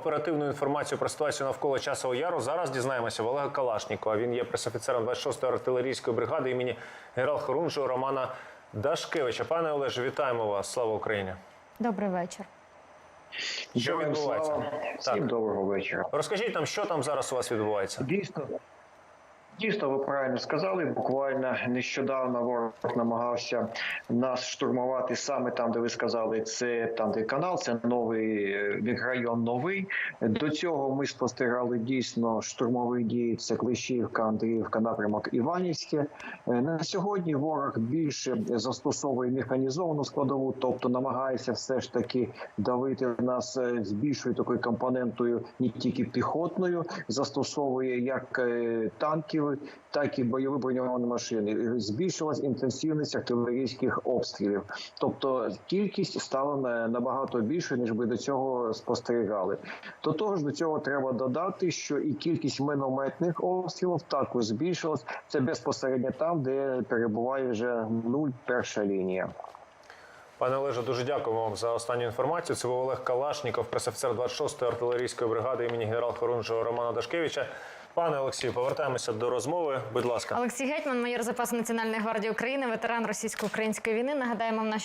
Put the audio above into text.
Оперативну інформацію про ситуацію навколо часового яру зараз дізнаємося в Олега Калашнікова. Він є пресофіцером 26-ї артилерійської бригади імені генерал-хорунжого Романа Дашкевича. Пане Олеже, вітаємо вас! Слава Україні! Добрий вечір. Що відбувається? слава. Всім Так. доброго вечора. Розкажіть нам, що там зараз у вас відбувається? Дійсно, дійсно, ви правильно сказали. Буквально нещодавно ворог намагався нас штурмувати саме там, де ви сказали, це там, де канал, це новий е, мікрорайон новий. До цього ми спостерігали дійсно штурмові дії. Це Клещівка, Андріївка, напрямок Іванівське. Е, На сьогодні ворог більше застосовує механізовану складову, тобто намагається все ж таки давити нас е, з більшою такою компонентою, не тільки піхотною, застосовує як е, танків, так і бойові броньовані машини. Збільшилась інтенсивність артилерійських обстрілів, тобто кількість стала набагато більше ніж ми до цього спостерігали. До того ж, до цього треба додати, що і кількість мінометних обстрілів також збільшилась. Це безпосередньо там, де перебуває вже нуль перша лінія. Пане Олеже, дуже дякуємо вам за останню інформацію. Це був Олег Калашніков, пресофіцер 26-ї артилерійської бригади імені генерал-хорунжого Романа Дашкевича. Пане Олексію, повертаємося до розмови. Будь ласка. Олексій Гетьман, майор запасу Національної гвардії України, ветеран російсько-української війни. Нагадаємо в нашій